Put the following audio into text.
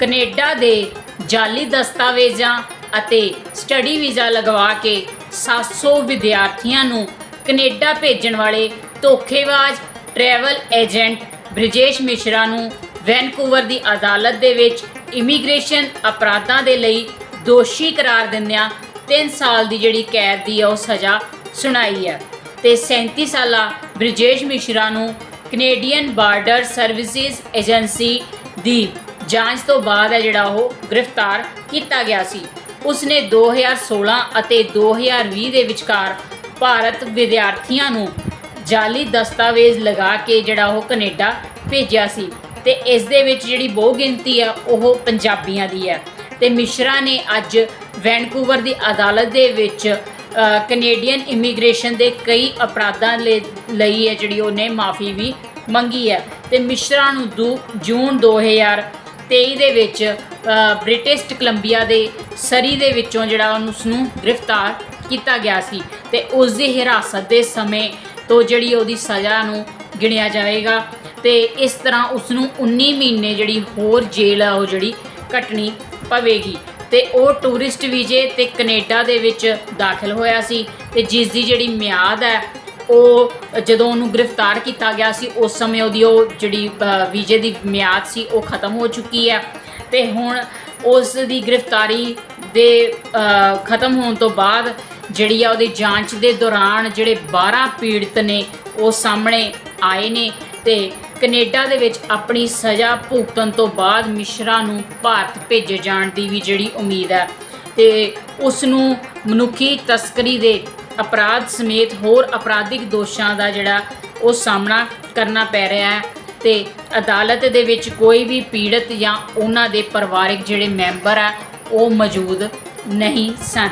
Canada ਦੇ ਜਾਲੀ ਦਸਤਾਵੇਜ਼ਾਂ ਅਤੇ ਸਟੱਡੀ ਵੀਜ਼ਾ ਲਗਵਾ ਕੇ 700 ਵਿਦਿਆਰਥੀਆਂ ਨੂੰ ਕੈਨੇਡਾ ਭੇਜਣ ਵਾਲੇ ਧੋਖੇਬਾਜ਼ ਟਰੈਵਲ ਏਜੰਟ ਬ੍ਰਿਜੇਸ਼ ਮਿਸ਼ਰਾ ਨੂੰ ਵੈਨਕੂਵਰ ਦੀ ਅਦਾਲਤ ਦੇ ਵਿੱਚ ਇਮੀਗ੍ਰੇਸ਼ਨ ਅਪਰਾਧਾਂ ਦੇ ਲਈ ਦੋਸ਼ੀ ਕਰਾਰ ਦਿੰਦਿਆਂ 3 ਸਾਲ ਦੀ ਜਿਹੜੀ ਕੈਦ ਦੀ ਹੈ ਉਹ ਸਜ਼ਾ ਸੁਣਾਈ ਹੈ। ਤੇ 37 ਸਾਲਾ ਬ੍ਰਿਜੇਸ਼ ਮਿਸ਼ਰਾ ਨੂੰ ਕੈਨੇਡੀਅਨ ਬਾਰਡਰ ਸਰਵਿਸਿਜ਼ ਏਜੰਸੀ ਦੀ ਜਾਂਚ ਤੋਂ ਬਾਅਦ ਹੈ ਜਿਹੜਾ ਉਹ ਗ੍ਰਿਫਤਾਰ ਕੀਤਾ ਗਿਆ ਸੀ। ਉਸਨੇ 2016 ਅਤੇ 2020 ਦੇ ਵਿਚਕਾਰ ਭਾਰਤ ਵਿਦਿਆਰਥੀਆਂ ਨੂੰ ਜਾਲੀ ਦਸਤਾਵੇਜ਼ ਲਗਾ ਕੇ ਜਿਹੜਾ ਉਹ ਕੈਨੇਡਾ ਭੇਜਿਆ ਸੀ ਤੇ ਇਸ ਦੇ ਵਿੱਚ ਜਿਹੜੀ ਬਹੁ ਗਿਣਤੀ ਆ ਉਹ ਪੰਜਾਬੀਆਂ ਦੀ ਹੈ। ਤੇ ਮਿਸ਼ਰਾ ਨੇ ਅੱਜ ਵੈਨਕੂਵਰ ਦੀ ਅਦਾਲਤ ਦੇ ਵਿੱਚ ਅ, ਕੈਨੇਡੀਅਨ ਇਮੀਗ੍ਰੇਸ਼ਨ ਦੇ ਕਈ ਅਪਰਾਧਾਂ ਲਈ ਲਈ ਹੈ ਜਿਹੜੀ ਉਹਨੇ ਮਾਫੀ ਵੀ ਮੰਗੀ ਹੈ। ਤੇ ਮਿਸ਼ਰਾ ਨੂੰ ਦੂ ਜੂਨ 2023 ਦੇ ਵਿੱਚ ਬ੍ਰਿਟਿਸ਼ ਕੋਲੰਬੀਆ ਦੇ ਸਰੀ ਦੇ ਵਿੱਚੋਂ ਜਿਹੜਾ ਉਹਨੂੰ ਉਸ ਨੂੰ ਗ੍ਰਿਫਤਾਰ ਕੀਤਾ ਗਿਆ ਸੀ ਤੇ ਉਸ ਦੀ ਹਿਰਾਸਤ ਦੇ ਸਮੇਂ ਤੋਂ ਜਿਹੜੀ ਉਹਦੀ ਸਜ਼ਾ ਨੂੰ ਗਿਣਿਆ ਜਾਵੇਗਾ ਤੇ ਇਸ ਤਰ੍ਹਾਂ ਉਸ ਨੂੰ 19 ਮਹੀਨੇ ਜਿਹੜੀ ਹੋਰ ਜੇਲ੍ਹ ਆ ਉਹ ਜਿਹੜੀ ਕੱਟਣੀ ਪਵੇਗੀ ਤੇ ਉਹ ਟੂਰਿਸਟ ਵੀਜ਼ੇ ਤੇ ਕੈਨੇਡਾ ਦੇ ਵਿੱਚ ਦਾਖਲ ਹੋਇਆ ਸੀ ਤੇ ਜਿਸ ਦੀ ਜਿਹੜੀ ਮਿਆਦ ਹੈ ਉਹ ਜਦੋਂ ਉਹਨੂੰ ਗ੍ਰਿਫਤਾਰ ਕੀਤਾ ਗਿਆ ਸੀ, ਉਸ ਸਮੇਂ ਉਹਦੀ ਉਹ ਜਿਹੜੀ ਵੀਜ਼ੇ ਦੀ ਮਿਆਦ ਸੀ, ਉਹ ਖਤਮ ਹੋ ਚੁੱਕੀ ਹੈ। ਤੇ ਹੁਣ ਉਸ ਦੀ ਗ੍ਰਿਫਤਾਰੀ ਦੇ ਖਤਮ ਹੋਣ ਤੋਂ ਬਾਅਦ ਜਿਹੜੀ ਆ ਉਹਦੀ ਜਾਂਚ ਦੇ ਦੌਰਾਨ ਜਿਹੜੇ 12 ਪੀੜਤ ਨੇ, ਉਹ ਸਾਹਮਣੇ ਆਏ ਨੇ ਤੇ ਕੈਨੇਡਾ ਦੇ ਵਿੱਚ ਆਪਣੀ ਸਜ਼ਾ ਭੁਗਤਣ ਤੋਂ ਬਾਅਦ ਮਿਸ਼ਰਾ ਨੂੰ ਭਾਰਤ ਭੇਜੇ ਜਾਣ ਦੀ ਵੀ ਜਿਹੜੀ ਉਮੀਦ ਹੈ। ਤੇ ਉਸ ਨੂੰ ਮਨੁੱਖੀ ਤਸਕਰੀ ਦੇ ਅਪਰਾਧ ਸਮੇਤ ਹੋਰ ਅਪਰਾਧਿਕ ਦੋਸ਼ਾਂ ਦਾ ਜਿਹੜਾ ਉਹ ਸਾਹਮਣਾ ਕਰਨਾ ਪੈ ਰਿਹਾ ਹੈ ਤੇ ਅਦਾਲਤ ਦੇ ਵਿੱਚ ਕੋਈ ਵੀ ਪੀੜਤ ਜਾਂ ਉਹਨਾਂ ਦੇ ਪਰਿਵਾਰਕ ਜਿਹੜੇ ਮੈਂਬਰ ਆ, ਉਹ ਮੌਜੂਦ ਨਹੀਂ ਸਨ।